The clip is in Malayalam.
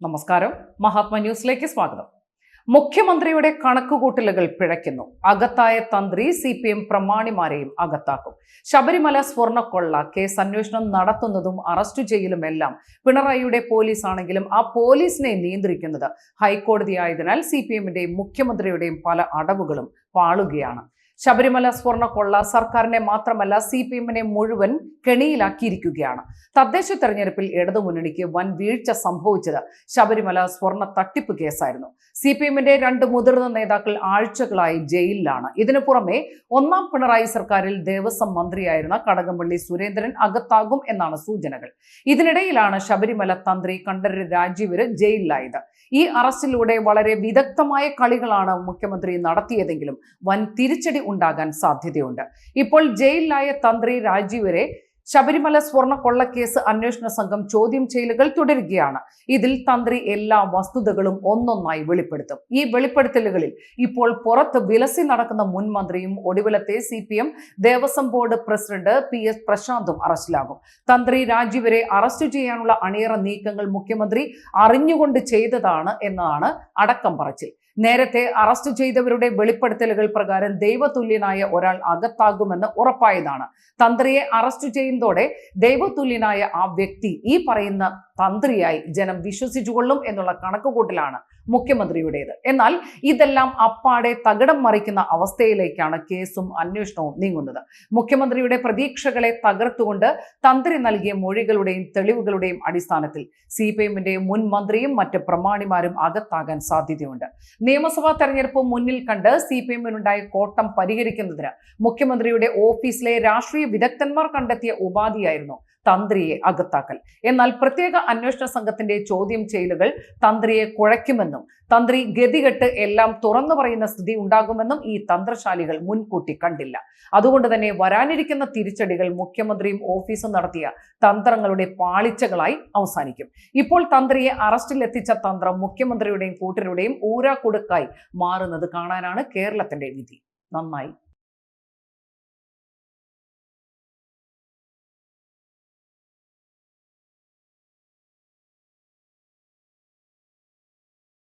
നമസ്കാരം. മഹാത്മ ന്യൂസിലേക്ക് സ്വാഗതം. മുഖ്യമന്ത്രിയുടെ കണക്കുകൂട്ടലുകൾ പിഴയ്ക്കുന്നു. അകത്തായ തന്ത്രി സി പി എം പ്രമാണിമാരെയും അകത്താക്കും. ശബരിമല സ്വർണക്കൊള്ള കേസ് അന്വേഷണം നടത്തുന്നതും അറസ്റ്റ് ചെയ്യലുമെല്ലാം പിണറായിയുടെ പോലീസാണെങ്കിലും ആ പോലീസിനെ നിയന്ത്രിക്കുന്നത് ഹൈക്കോടതിയായതിനാൽ സി പി എമ്മിന്റെയും മുഖ്യമന്ത്രിയുടെയും പല അടവുകളും പാളുകയാണ്. ശബരിമല സ്വർണക്കൊള്ള സർക്കാരിനെ മാത്രമല്ല സി പി എമ്മിനെ മുഴുവൻ കെണിയിലാക്കിയിരിക്കുകയാണ്. തദ്ദേശ തെരഞ്ഞെടുപ്പിൽ ഇടതുമുന്നണിക്ക് വൻ വീഴ്ച സംഭവിച്ചത് ശബരിമല സ്വർണ തട്ടിപ്പ് കേസായിരുന്നു. സി പി എമ്മിന്റെ രണ്ട് മുതിർന്ന നേതാക്കൾ ആഴ്ചകളായി ജയിലിലാണ്. ഇതിനു പുറമെ ഒന്നാം പിണറായി സർക്കാരിൽ ദേവസ്വം മന്ത്രിയായിരുന്ന കടകംപള്ളി സുരേന്ദ്രൻ അകത്താകും എന്നാണ് സൂചനകൾ. ഇതിനിടയിലാണ് ശബരിമല തന്ത്രി കണ്ഠരര് രാജീവര് ജയിലിലായത്. ഈ അറസ്റ്റിലൂടെ വളരെ വിദഗ്ധമായ കളികളാണ് മുഖ്യമന്ത്രി നടത്തിയതെങ്കിലും വൻ തിരിച്ചടി ഉണ്ടാകാൻ സാധ്യതയുണ്ട്. ഇപ്പോൾ ജയിലിലായ തന്ത്രി രാജീവരെ ശബരിമല സ്വർണ കൊള്ളക്കേസ് അന്വേഷണ സംഘം ചോദ്യം ചെയ്യലുകൾ തുടരുകയാണ്. ഇതിൽ തന്ത്രി എല്ലാ വസ്തുതകളും ഒന്നൊന്നായി വെളിപ്പെടുത്തും. ഈ വെളിപ്പെടുത്തലുകളിൽ ഇപ്പോൾ പുറത്ത് വിലസി നടക്കുന്ന മുൻ മന്ത്രിയും ഒടുവിലത്തെ C P M Devaswom board president P S പ്രശാന്തും അറസ്റ്റിലാകും. തന്ത്രി രാജീവരെ അറസ്റ്റ് ചെയ്യാനുള്ള അണിയറ നീക്കങ്ങൾ മുഖ്യമന്ത്രി അറിഞ്ഞുകൊണ്ട് ചെയ്തതാണ് എന്നതാണ് അടക്കം പറച്ചിൽ. നേരത്തെ അറസ്റ്റ് ചെയ്തവരുടെ വെളിപ്പെടുത്തലുകൾ പ്രകാരം ദൈവതുല്യനായ ഒരാൾ അകത്താകുമെന്ന് ഉറപ്പായതാണ്. തന്ത്രിയെ അറസ്റ്റ് ചെയ്യുന്നതോടെ ദൈവതുല്യനായ ആ വ്യക്തി ഈ പറയുന്ന തന്ത്രിയായി ജനം വിശ്വസിച്ചുകൊള്ളും എന്നുള്ള കണക്കുകൂട്ടലാണ് മുഖ്യമന്ത്രിയുടേത്. എന്നാൽ ഇതെല്ലാം അപ്പാടെ തകിടം മറിക്കുന്ന അവസ്ഥയിലേക്കാണ് കേസും അന്വേഷണവും നീങ്ങുന്നത്. മുഖ്യമന്ത്രിയുടെ പ്രതീക്ഷകളെ തകർത്തുകൊണ്ട് തന്ത്രി നൽകിയ മൊഴികളുടെയും തെളിവുകളുടെയും അടിസ്ഥാനത്തിൽ സി പി എമ്മിന്റെ മുൻ മന്ത്രിയും മറ്റ് പ്രമാണിമാരും അകത്താകാൻ സാധ്യതയുണ്ട്. നിയമസഭാ തെരഞ്ഞെടുപ്പ് മുന്നിൽ കണ്ട് സി പി എമ്മിനുണ്ടായ കോട്ടം പരിഹരിക്കുന്നതിന് മുഖ്യമന്ത്രിയുടെ ഓഫീസിലെ രാഷ്ട്രീയ വിദഗ്ധന്മാർ കണ്ടെത്തിയ ഉപാധിയായിരുന്നു തന്ത്രിയെ അകത്താക്കൽ. എന്നാൽ പ്രത്യേക അന്വേഷണ സംഘത്തിന്റെ ചോദ്യം ചെയ്യലുകൾ തന്ത്രിയെ കുഴയ്ക്കുമെന്നും തന്ത്രി ഗതികെട്ട് എല്ലാം തുറന്നു പറയുന്ന സ്ഥിതി ഉണ്ടാകുമെന്നും ഈ തന്ത്രശാലികൾ മുൻകൂട്ടി കണ്ടില്ല. അതുകൊണ്ട് തന്നെ വരാനിരിക്കുന്ന തിരിച്ചടികൾ മുഖ്യമന്ത്രിയും ഓഫീസും നടത്തിയ തന്ത്രങ്ങളുടെ പാളിച്ചകളായി അവസാനിക്കും. ഇപ്പോൾ തന്ത്രിയെ അറസ്റ്റിൽ എത്തിച്ച തന്ത്രം മുഖ്യമന്ത്രിയുടെയും കൂട്ടരുടെയും ഊരാക്കുടുക്കായി മാറുന്നത് കാണാനാണ് കേരളത്തിന്റെ വിധി. നന്നായി.